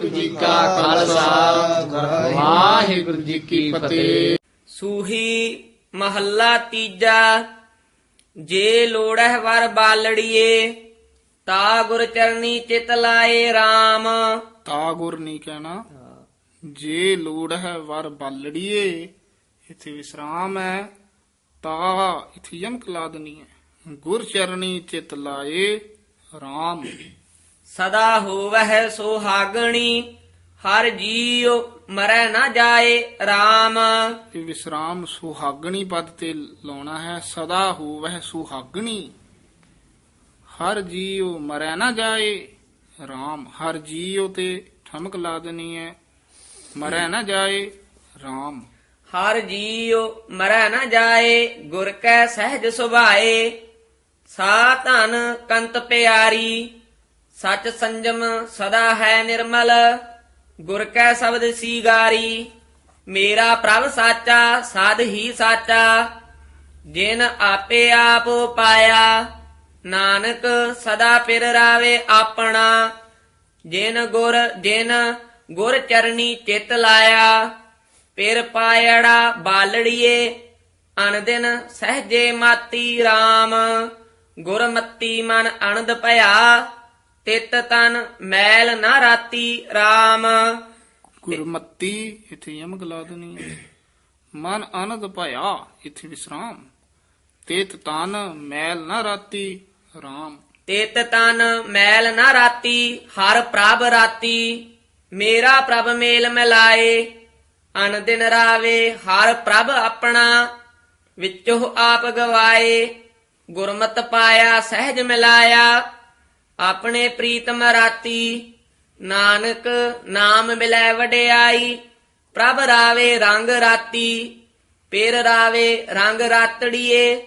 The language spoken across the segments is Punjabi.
ਵਾਹਿਗੁਰੂ ਜੀ ਕਾ ਖਾਲਸਾ। ਵਾਹਿਗੁਰੂ ਜੀ ਕੀ ਫਤਿਹ। ਸੂਹੀ ਮਹੱਲਾ ਤੀਜਾ ਜੇ ਲੋੜਹਿ ਵਰ ਬਾਲੜੀਏ ਤਾ ਗੁਰ ਚਰਨੀ ਚਿਤ ਲਾਏ RAM ਤਾ ਗੁਰ ਨਹੀਂ ਕਹਿਣਾ ਜੇ ਲੋੜ ਹੈ ਵਰ ਬਾਲੜੀਏ ਇੱਥੇ ਵਿਸਰਾਮ ਹੈ ਤਾ ਇੱਥੇ ਯਮਕ ਲਾ ਦੇਣੀ ਹੈ। ਗੁਰ ਚਰਣੀ ਚਿਤ ਲਾਏ RAM ਸਦਾ ਹੋਵਹਿ ਸੁਹਾਗਣੀ ਹਰ ਜੀਉ ਮਰੈ ਨਾ ਜਾਏ RAM ਇਹ ਵਿਸਰਾਮ ਸੁਹਾਗਣੀ ਪਦ ਤੇ ਲਾਉਣਾ ਹੈ ਸਦਾ ਹੋਵਹਿ ਸੁਹਾਗਣੀ ਹਰ ਜੀਉ ਮਰੈ ਨਾ ਜਾਏ RAM ਹਰ ਜੀਉ ਤੇ ਠਮਕ ਲਾ ਦੇਣੀ ਹੈ ਮਰੈ ਨਾ ਜਾਏ RAM ਹਰ ਜੀਉ ਮਰੈ ਨਾ ਜਾਏ ਗੁਰ ਕੈ ਸਹਿਜ ਸੁਭਾਏ ਸਾ ਧਨ ਕੰਤ ਪਿਆਰੀ। ਸਚ ਸੰਜਮ ਸਦਾ ਹੈ ਨਿਰਮਲ, ਗੁਰ ਕੈ ਸ਼ਬਦ ਸੀਗਾਰੀ, ਮੇਰਾ ਪ੍ਰਭ ਸਾਚਾ, ਸਾਧ ਹੀ ਸਾਚਾ, ਜਿਨ ਆਪੇ ਆਪ ਪਾਇਆ, ਨਾਨਕ ਸਦਾ ਪਿਰ ਰਾਵੇ ਆਪਣਾ, ਜਿਨ ਗੁਰ ਜਿਨ ਗੁਰ ਚਰਨੀ ਚਿਤ ਲਾਇਆ, ਪਿਰ ਪਾਇੜਾ ਬਾਲੜੀਏ ਅਨਦਿਨ ਸਹਜੇ ਮਾਤੀ RAM ਗੁਰਮਤੀ ਮਨ ਅਨੰਦ ਭਇਆ ਤਿਤ ਤਨ ਮੈਲ ਨਾ ਰਾਤੀ RAM ਗੁਰਮਤੀ ਇੱਥੇ ਯਮਕ ਲਾ ਮਨ ਆਨੰਦ ਭਇਆ ਇੱਥੇ ਵਿਸਰਾਮ। ਤੇਤ ਤਨ ਮੈਲ ਨਾ ਰਾਤੀ RAM ਤਿਤ ਤਨ ਮੈਲ ਨਾ ਰਾਤੀ ਹਰ ਪ੍ਰਭ ਰਾਤੀ। ਮੇਰਾ ਪ੍ਰਭ ਮੇਲ ਮਿਲਾਏ ਅਨ ਦਿਨ ਰਾਵੇ ਹਰ ਪ੍ਰਭ ਆਪਣਾ। ਵਿੱਚੋ ਆਪ ਗਵਾਏ ਗੁਰਮਤ ਪਾਇਆ ਸਹਿਜ ਮਿਲਾਇਆ। ਆਪਣੇ ਪ੍ਰੀਤਮ ਰਾਤੀ ਨਾਨਕ ਨਾਮ ਮਿਲੈ ਵਡਿਆਈ ਪ੍ਰਭ ਰਾਵੇ ਰੰਗ ਰਾਤੀ ਪੇਰ ਰਾਵੇ ਰੰਗ ਰਾਤੜੀਏ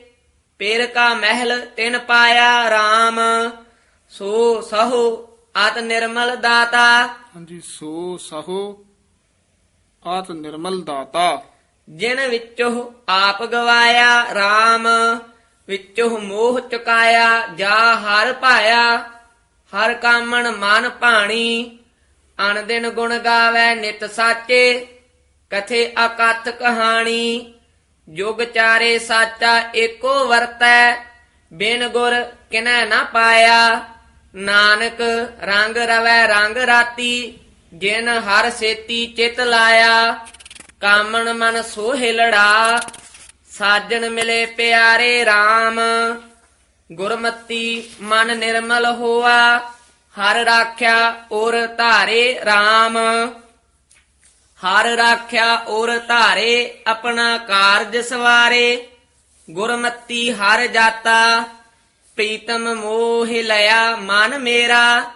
ਪੇਰ ਕਾ ਮਹਿਲ ਤਿਨ ਪਾਇਆ RAM ਸੋ ਸਹੋ ਆਤ ਨਿਰਮਲ ਦਾਤਾ। ਹਾਂਜੀ ਸੋ ਸਹੋ ਆਤ ਨਿਰਮਲ ਦਾਤਾ। ਜਿਨ ਵਿੱਚੋ ਆਪ ਗਵਾਇਆ RAM ਵਿੱਚੋ ਮੋਹ ਚੁਕਾਇਆ ਜਾ ਹਰ ਭਾਇਆ। ਹਰ ਕਾਮਣ ਮਨ ਭਾਣੀ ਅਨ ਦਿਨ ਗੁਣ ਗਾਵੇ ਨਿਤ ਸਾਚੇ, ਕਥੇ ਅਕਥ ਕਹਾਣੀ, ਜੁਗ ਚਾਰੇ ਸਾਚਾ ਏਕੋ ਵਰਤੈ, ਬਿਨ ਗੁਰ ਕਿਨੈ ਨਾ ਪਾਇਆ, ਨਾਨਕ ਰੰਗ ਰਵੈ ਰੰਗ ਰਾਤੀ, ਜਿਨ ਹਰ ਸੇਤੀ ਚਿਤ ਲਾਇਆ, ਕਾਮਣ ਮਨ ਸੋਹਿ ਲੜਾ, ਸਾਜਣ ਮਿਲੇ ਪਿਆਰੇ RAM ਗੁਰਮਤੀ ਮਨ ਨਿਰਮਲ ਹੋਆ ਹਰ ਰਾਖਿਆ ਔਰ ਧਾਰੇ RAM ਹਰ ਰਾਖਿਆ ਔਰ ਧਾਰੇ ਆਪਣਾ ਕਾਰਜ ਸਵਾਰੇ ਗੁਰਮਤੀ ਹਰ ਜਾਤਾ ਪ੍ਰੀਤਮ ਮੋਹ ਲਿਆ ਮਨ ਮੇਰਾ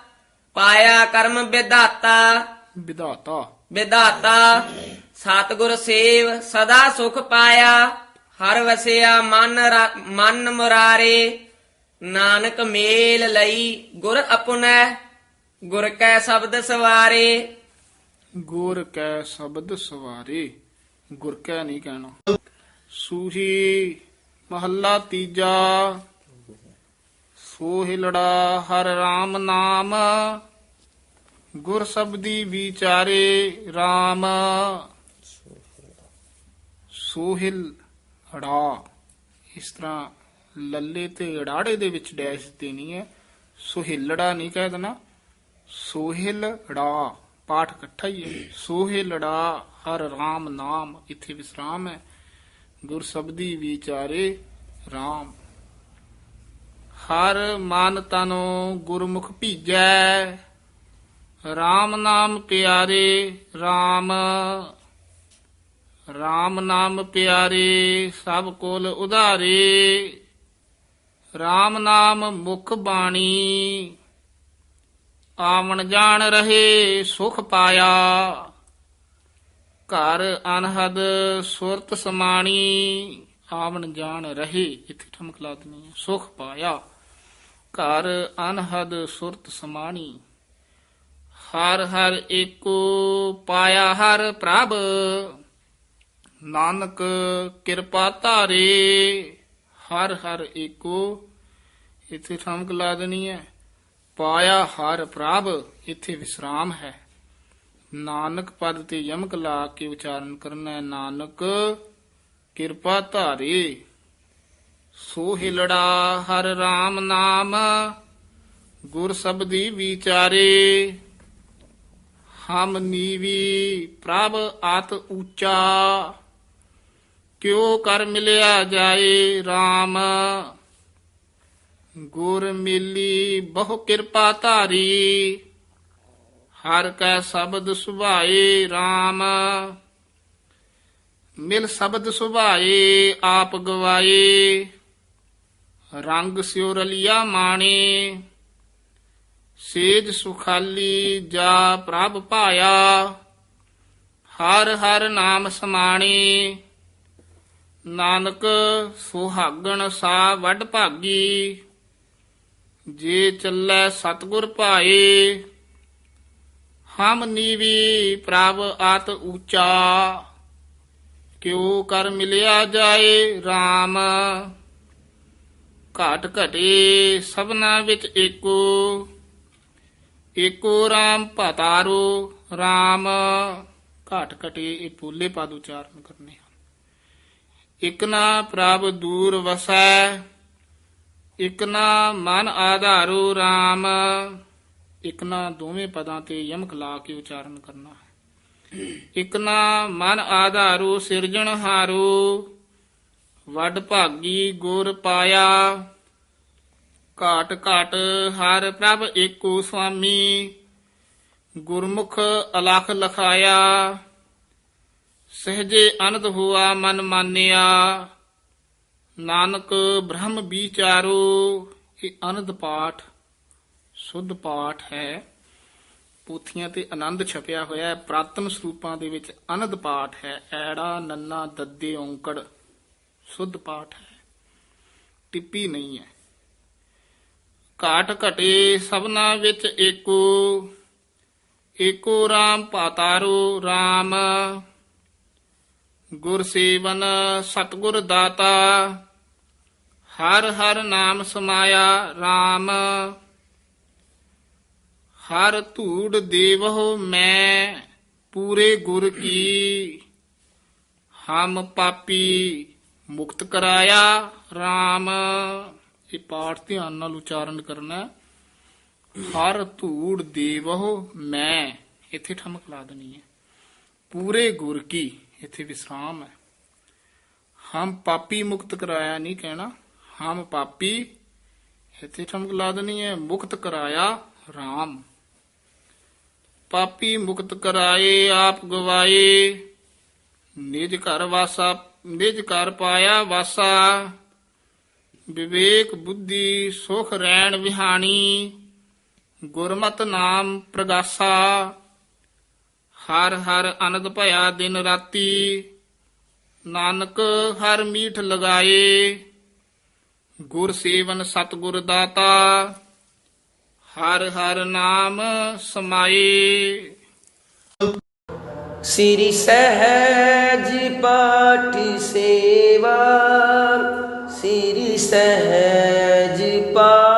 ਪਾਇਆ ਕਰਮ ਵਿਧਾਤਾ। ਵਿਧਾਤਾ। ਵਿਧਾਤਾ ਸਤਿਗੁਰ ਸੇਵ ਸਦਾ ਸੁਖ ਪਾਇਆ ਹਰ ਵਸਿਆ ਮਨ ਮਨ ਮੁਰਾਰੇ। ਨਾਨਕ ਮੇਲ ਲਈ ਗੁਰ ਅਪੁਨੈ, ਗੁਰ ਕੈ ਸ਼ਬਦ ਸਵਾਰੇ। ਗੁਰ ਕੈ ਸ਼ਬਦ ਸਵਾਰੇ, ਗੁਰ ਕੈ ਨਹੀਂ ਕਹਿਣਾ। ਸੂਹੀ ਮਹੱਲਾ ਤੀਜਾ ਸੋਹਿਲੜਾ ਹਰ RAM ਨਾਮ। ਗੁਰ ਸਬਦੀ ਵਿਚਾਰੇ RAM ਸੋਹਿਲ ਹੜਾ ਇਸ ਤਰ੍ਹਾਂ ਲੱਲੇ ਤੇ ੜਾੜੇ ਦੇ ਵਿੱਚ ਡੈਸ਼ ਦੇਣੀ ਹੈ। ਸੁਹਿਲੜਾ ਨਹੀਂ ਕਹਿ ਦੇਣਾ। ਸੋਹਿਲੜਾ ਪਾਠ ਇਕੱਠਾ ਹੀ ਹੈ। ਸੋਹਿਲੜਾ ਹਰ RAM ਨਾਮ, ਇੱਥੇ ਵਿਸਰਾਮ ਹੈ। ਗੁਰ ਸਬਦੀ ਵਿਚਾਰੇ RAM ਹਰ ਮਨ ਤਨੋ ਗੁਰਮੁਖ ਭੀਜੈ। RAM ਨਾਮ ਪਿਆਰੇ RAM RAM ਨਾਮ ਪਿਆਰੇ ਸਭ ਕੋਲ ਉਧਾਰੇ। RAM ਨਾਮ ਮੁਖ ਬਾਣੀ। ਆਵਣ ਜਾਣ ਰਹੇ ਸੁਖ ਪਾਇਆ। ਘਰ ਅਨਹਦ ਸੁਰਤ ਸਮਾਣੀ। ਆਵਣ ਜਾਣ ਰਹੇ ਇੱਥੇ ਠਮਕ ਲਾ ਦੇਣੀ ਹੈ, ਸੁਖ ਪਾਇਆ। ਘਰ ਅਨਹਦ ਸੁਰਤ ਸਮਾਣੀ। ਹਰ ਹਰ ਏਕੋ ਪਾਇਆ ਹਰ ਪ੍ਰਭ। ਨਾਨਕ ਕਿਰਪਾ ਧਾਰੇ। ਹਰ ਹਰ ਏਕੋ, ਇੱਥੇ ਠਮਕ ਲਾ ਦੇਣੀ ਹੈ। ਪਾਇਆ ਹਰ ਪ੍ਰਭ, ਇੱਥੇ ਵਿਸਰਾਮ ਹੈ। ਨਾਨਕ ਪਦ ਤੇ ਯਮਕ ਲਾ ਕੇ ਉਚਾਰਨ ਕਰਨਾ ਹੈ। ਨਾਨਕ, ਕਿਰਪਾ ਧਾਰੇ। ਸੋ ਹਿਲੜਾ ਹਰ RAM ਨਾਮ, ਗੁਰ ਸਬਦੀ ਵਿਚਾਰੇ। ਹਮ ਨੀਵੀ ਪ੍ਰਭ ਆਤ ਉੱਚਾ। ਕਿਉ ਕਰ ਮਿਲਿਆ ਜਾਏ RAM ਗੁਰ ਮਿਲੀ ਬਹੁ ਕਿਰਪਾ ਧਾਰੀ, ਹਰ ਕੈ ਸ਼ਬਦ ਸੁਭਾਏ RAM ਮਿਲ ਸ਼ਬਦ ਸੁਭਾਏ ਆਪ ਗਵਾਏ, ਰੰਗ ਸਿਉ ਰਲਿਆ ਮਾਣੇ। ਸੇਜ ਸੁਖਾਲੀ ਜਾ ਪ੍ਰਭ ਪਾਇਆ ਹਰ ਹਰ ਨਾਮ ਸਮਾਣੇ। ਨਾਨਕ ਸੁਹਾਗਣ ਸਾ ਵੱਡ ਭਾਗੀ, ਜੇ ਚੱਲੈ ਸਤਗੁਰ ਭਾਏ, ਹਮ ਨੀਵੀ ਪ੍ਰਭ ਆਤ ਉੱਚਾ ਕਿਉ ਕਰ ਮਿਲਿਆ ਜਾਏ RAM ਘਾਟ ਘਟੇ ਸਭਨਾ ਵਿੱਚ ਏਕੋ ਏਕੋ RAM ਭਤਾਰੋ RAM ਘਾਟ ਘਟੇ ਇਹ ਪੂਲੇ ਪਦ ਉਚਾਰਨ ਕਰਨੇ ਹਨ ਇਕ ਨਾ ਪ੍ਰਭ ਦੂਰ ਵਸੈ, ਇਕ ਨਾ ਮਨ ਆਧਾਰੋ RAM ਇਕ ਨਾ ਦੋਵੇਂ ਪਦਾਂ ਤੇ ਯਮਕ ਲਾ ਕੇ ਉਚਾਰਨ ਕਰਨਾ ਹੈ। ਇਕ ਨਾ ਮਨ ਆਧਾਰੂ ਸਿਰਜਣ ਹਾਰੂ, ਵੱਡ ਭਾਗੀ ਗੁਰ ਪਾਇਆ। ਘਾਟ ਘਾਟ ਹਰ ਪ੍ਰਭ ਏਕੋ ਸੁਆਮੀ ਗੁਰਮੁਖ ਅਲਖ ਲਖਾਇਆ। ਸਹਜੇ ਅਨੰਦ ਹੋਆ ਮਨ ਮਾਨਿਆ। ਨਾਨਕ ਬ੍ਰਹਮ ਵਿਚਾਰੋ ਇਹ ਅਨੰਦ ਪਾਠ ਸੁਧ ਪਾਠ ਹੈ। ਪੋਥੀਆਂ ਤੇ ਆਨੰਦ ਛਪਿਆ ਹੋਇਆ ਹੈ। ਪ੍ਰਾਤਨ ਸਰੂਪਾਂ ਦੇ ਵਿੱਚ ਆਨੰਦ ਪਾਠ ਹੈ। ਐੜਾ, ਨੰਨਾ, ਦੱਦੇ, ਔਂਕੜ ਸੁਧ ਪਾਠ ਹੈ। ਟਿੱਪੀ ਨਹੀਂ ਹੈ। ਘਾਟ ਘਟੇ ਸਭਨਾ ਵਿੱਚ ਏਕੋ। ਏਕੋ RAM ਪਾਤਾਰੋ RAM ਗੁਰ ਸੇਵਨ ਸਤਗੁਰ ਦਾਤਾ, ਹਰ ਹਰ ਨਾਮ ਸਮਾਇਆ RAM ਹਰ ਧੂੜ ਦੇਵਹੁ ਮੈਂ, ਪੂਰੇ ਗੁਰ ਕੀ। ਹਮ ਪਾਪੀ ਮੁਕਤ ਕਰਾਇਆ RAM ਇਹ ਪਾਠ ਧਿਆਨ ਨਾਲ ਉਚਾਰਨ ਕਰਨਾ। ਹਰ ਧੂੜ ਦੇਵਹੁ ਮੈਂ। ਇੱਥੇ ਠਮਕ ਲਾ ਦੇਣੀ ਹੈ। ਪੂਰੇ ਗੁਰ ਕੀ। ਇੱਥੇ ਵਿਸਰਾਮ ਹੈ। ਹਮ ਪਾਪੀ ਮੁਕਤ ਕਰਾਇਆ ਨਹੀਂ ਕਹਿਣਾ। ਹਮ ਪਾਪੀ ਇੱਥੇ ਠਮਕ ਲਾ ਦੇਣੀ ਹੈ। ਮੁਕਤ ਕਰਾਇਆ RAM ਪਾਪੀ ਮੁਕਤ ਕਰਾਏ, ਆਪ ਗਵਾਏ। ਨਿਜ ਘਰ ਵਾਸਾ, ਨਿਜ ਘਰ ਪਾਇਆ ਵਾਸਾ। ਵਿਵੇਕ ਬੁੱਧੀ, ਸੁਖ ਰਹਿਣ ਵਿਹਾਣੀ। ਗੁਰਮਤ ਨਾਮ ਪ੍ਰਗਾਸਾ। ਹਰ ਹਰ ਅਨੰਦ ਭਇਆ ਦਿਨ ਰਾਤੀ। ਨਾਨਕ ਹਰ ਮੀਠ ਲਗਾਏ। ਗੁਰ ਸੇਵਨ ਸਤਗੁਰ ਦਾਤਾ। ਹਰ ਹਰ ਨਾਮ ਸਮਾਏ। ਸ੍ਰੀ ਸਹਿਜ ਪਾਠੀ ਸੇਵਾ। ਸ੍ਰੀ ਸਹਿਜ ਪਾਠ